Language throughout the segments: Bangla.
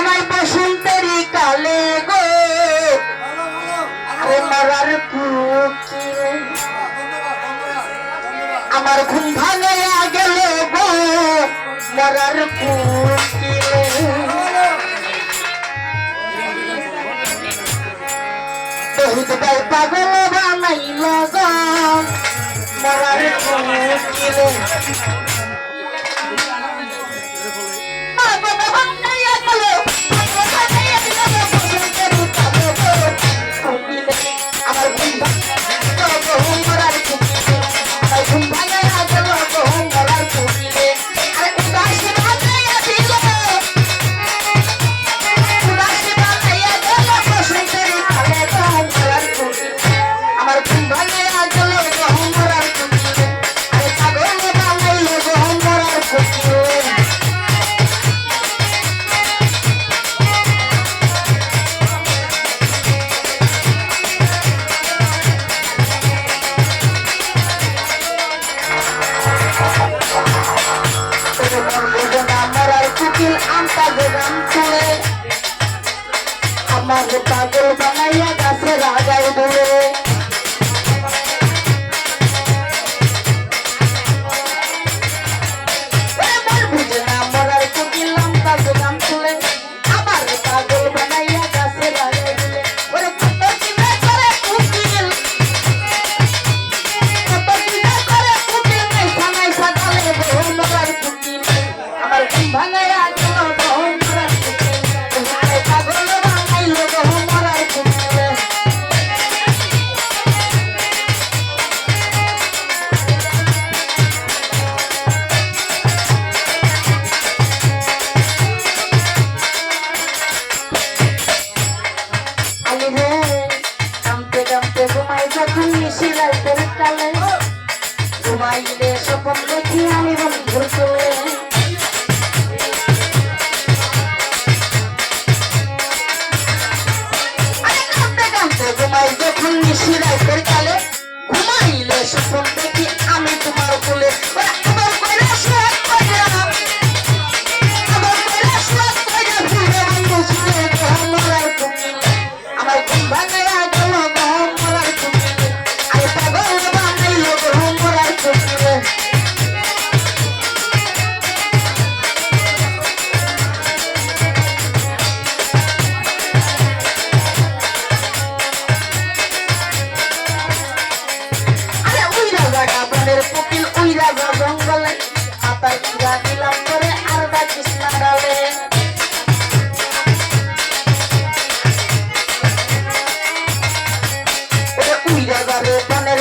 আমার বসন্তেরই কালে গো। মরার আমার ঘুম ভাঙাইয়া গেল গো, মরার বহুত বেল পাগল বানাইল গো, মরার কুকিলে রাতে ঘুমাই যখন মিশে রাতের কালে। ঘুমাইলে স্বপন দেখি আমি বন্ধু চলে ঘুমাই যখন মিশে রাতের কালে। ঘুমাইলে স্বপন দেখি আমি তোমার কোলে। আমার ঘুম ভাঙে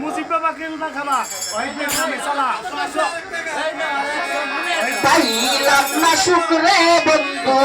মুজিব বাবা কেউ না খাবা পাইলাম না শুক্রে বন্ধু